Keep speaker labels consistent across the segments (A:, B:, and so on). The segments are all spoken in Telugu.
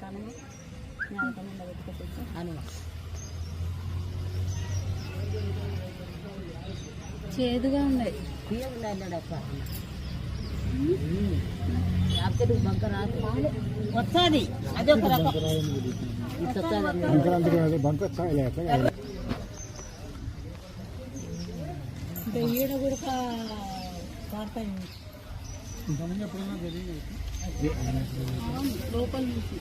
A: కనుమ ఉండబెట్టుకోవచ్చు
B: హనుమ
A: చేదుగా ఉన్నాయి.
B: బంక రాదు. వస్తుంది. అదొక రకం.
A: ఈడ కూడా కాడతాయి లోపల నుంచి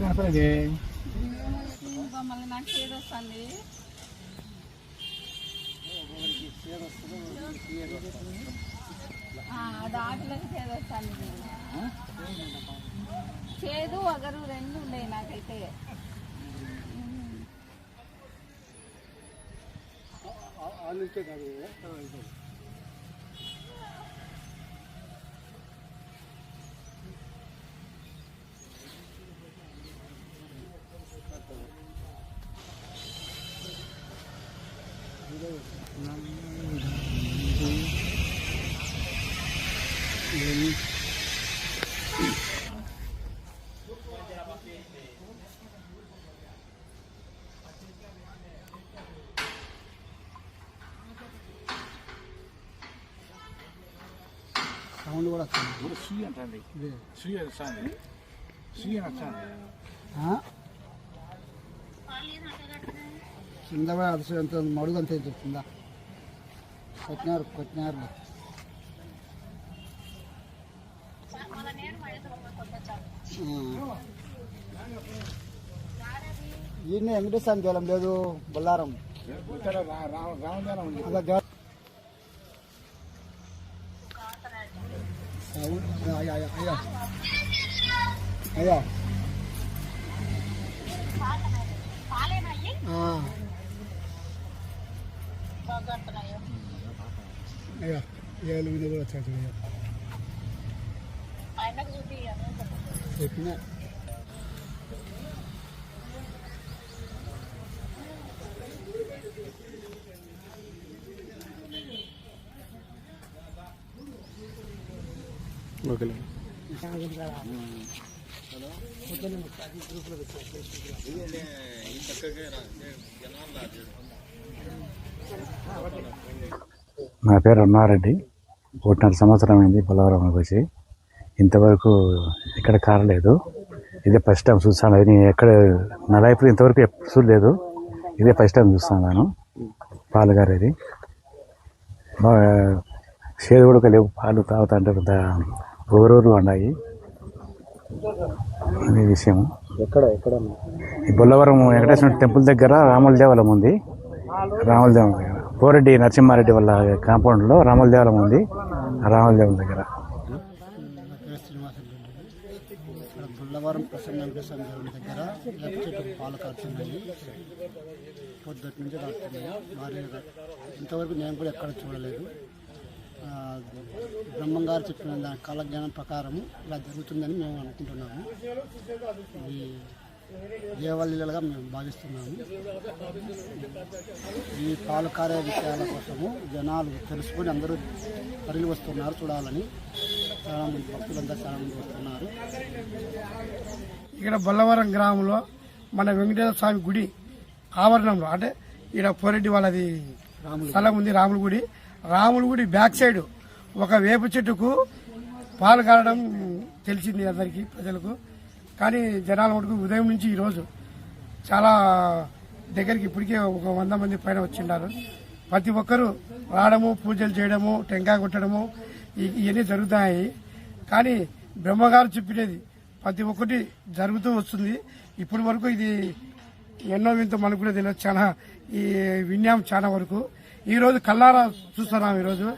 C: కనపడదే
A: మళ్ళీ నాకు చేదు వస్తుంది. అది ఆటలకు చేదు వస్తుంది. చేదు వగరు రెండు ఉన్నాయి నాకైతే.
C: సౌండ్ కూడా వస్తుంది.
D: శ్రీ అని వస్తుంది
C: కింద అలసి ఎంత మడుగు అంత కింద కొట్టినారు కొట్టినారు. ఈయన వెంకటేశ్వర జలం లేదు బొల్లారం.
D: ఇక్కడ రా- రా- రామజాలం ఉంది
C: అదే గా- సౌండ్ అయ్యా అయ్యా అయ్యా అయ్యా ఆ. అయ్యా ఏళ్ళు మీద కూడా వచ్చాడు అయ్యా
E: నా పేరు అన్నారెడ్డి ఒకటిన్నర సంవత్సరం అయింది పొలవరంలోకి వచ్చి. ఇంతవరకు ఇక్కడ కారలేదు ఇదే ఫస్ట్ టైం చూస్తాను. అది నేను ఎక్కడ నా లైఫ్లో ఇంతవరకు ఎప్పుడు చూడలేదు. ఇదే ఫస్ట్ టైం చూస్తాను నేను పాలుగారు ఇది బాగా చేదు కూడా లేవు. పాలు తాగుతా అంటే ఊరూరు ఉన్నాయి అదే విషయం.
C: ఎక్కడ ఎక్కడ?
E: ఈ బొల్లవరం వెంకటేశ్వర టెంపుల్ దగ్గర రాముల దేవాలయం ఉంది. రాముల దేవాలయం దగ్గర. పోరెడ్డి నరసింహారెడ్డి వాళ్ళ కాంపౌండ్లో రాముల దేవాలయం ఉంది. రాముల దేవాలయం దగ్గర.
C: బుల్లవరం ప్రసన్న వెంకటేశ్వర దేవుని దగ్గర పాలు కాచున్నాయి పొద్దుటి నుంచి భారీగా ఇంతవరకు నేను కూడా ఎక్కడ చూడలేదు. బ్రహ్మం గారు చెప్పిన దాని కాలజ్ఞానం ప్రకారం ఇలా జరుగుతుందని మేము అనుకుంటున్నాము. ఇది దేవలీలగా మేము భావిస్తున్నాము. ఈ పాలు కారే విషయాల కోసము జనాలు తెలుసుకొని అందరూ తరలి వస్తున్నారు చూడాలని చాలా మంది భక్తులంతా చాలా మంది వస్తున్నారు.
F: ఇక్కడ బొల్లవరం గ్రామంలో మన వెంకటేశ్వర స్వామి గుడి ఆవరణంలో అంటే ఇక్కడ పోరెడ్డి వాళ్ళది స్థలం ఉంది రాముల గుడి. రాముల గుడి బ్యాక్ సైడ్ ఒక వేప చెట్టుకు పాలు కారడం తెలిసింది అందరికీ ప్రజలకు. కానీ జనాల మటుకు ఉదయం నుంచి ఈరోజు చాలా దగ్గరికి ఇప్పటికే ఒక వంద మంది పైన వచ్చిండారు. ప్రతి ఒక్కరూ రావడము పూజలు చేయడము టెంకాయ కొట్టడము ఇవన్నీ జరుగుతాయి. కానీ బ్రహ్మగారు చెప్పినది ప్రతి ఒక్కటి జరుగుతూ వస్తుంది. ఇప్పటి వరకు ఇది ఎన్నో వింత మనకు కూడా తెలియదు. చాలా ఈ విన్యాం చాలా వరకు. ఈరోజు కల్లారా చూస్తున్నాం ఈరోజు.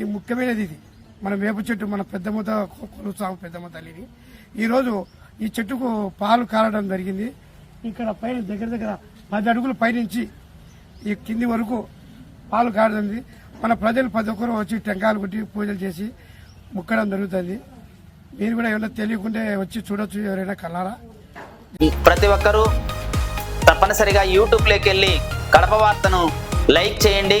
F: ఈ ముఖ్యమైనది ఇది. మన వేప చెట్టు మన పెద్దమ్మత కొలుస్తాము పెద్దమ్మ తల్లిని ఈరోజు ఈ చెట్టుకు పాలు కారడం జరిగింది. ఇక్కడ పైన దగ్గర దగ్గర పది అడుగుల పైనుంచి ఈ కింది వరకు పాలు కారడం మన ప్రజలు ప్రతి ఒక్కరు వచ్చి టెంకాయలు కొట్టి పూజలు చేసి ముక్కడం జరుగుతుంది. మీరు కూడా ఏమైనా తెలియకుంటే వచ్చి చూడొచ్చు ఎవరైనా కలారా
G: ప్రతి ఒక్కరూ తప్పనిసరిగా యూట్యూబ్లోకి వెళ్ళి కడప వార్తను లైక్ చేయండి.